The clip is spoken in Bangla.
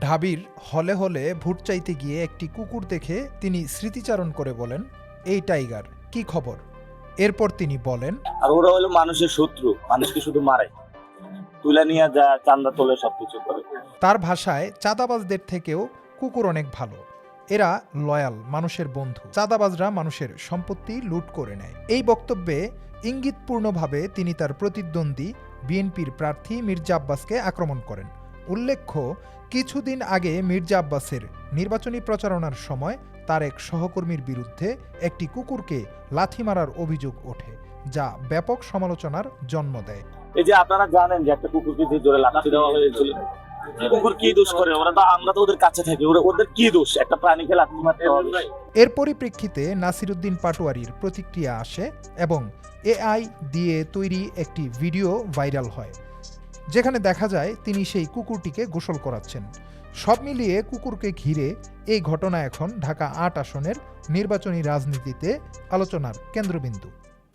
ঢাবির হলে হলে ভোট চাইতে গিয়ে একটি কুকুর দেখে তিনি স্মৃতিচারণ করে বলেন এই টাইগার কি খবর? এরপর তিনি বলেন আর ওরা হলো মানুষের শত্রু মানুষকে শুধু মারে। তুলে নিয়ে যা চান্দা তোলে সবকিছু করে। তার ভাষায় চাঁদাবাজদের থেকেও কুকুর অনেক ভালো। এরা লয়াল মানুষের বন্ধু। চাঁদাবাজরা মানুষের সম্পত্তি লুট করে নেয়। এই বক্তব্যে ইঙ্গিতপূর্ণভাবে তিনি তার প্রতিদ্বন্দ্বী বিএনপির প্রার্থী মির্জা আব্বাসকে আক্রমণ করেন। উল্লেখ্য কিছুদিন আগে মির্জা আব্বাসের নির্বাচনী প্রচারণার সময় তার এক সহকর্মীর বিরুদ্ধে একটি কুকুরকে লাথি মারার অভিযোগ ওঠে যা ব্যাপক সমালোচনার জন্ম দেয়। এই যে আপনারা জানেন যে একটা কুকুরকে যে জোরে লাঠি দেওয়া হয়েছিল কুকুর কি দোষ করে? ওরা তো আমরা তো ওদের কাছে থাকি ওরা ওদের কি দোষ? একটা প্রাণীকে লাঠি মারতে হবে। এর পরিপ্রেক্ষিতে নাসিরুদ্দিন পাটোয়ারির প্রতিক্রিয়া আসে এবং এআই দিয়ে তৈরি একটি ভিডিও ভাইরাল হয়, যেখানে দেখা যায় তিনি সেই কুকুরটিকে গোসল করাচ্ছেন। সব মিলিয়ে কুকুরকে ঘিরে এই ঘটনা এখন ঢাকা আট আসনের নির্বাচনী রাজনীতিতে আলোচনার কেন্দ্রবিন্দু।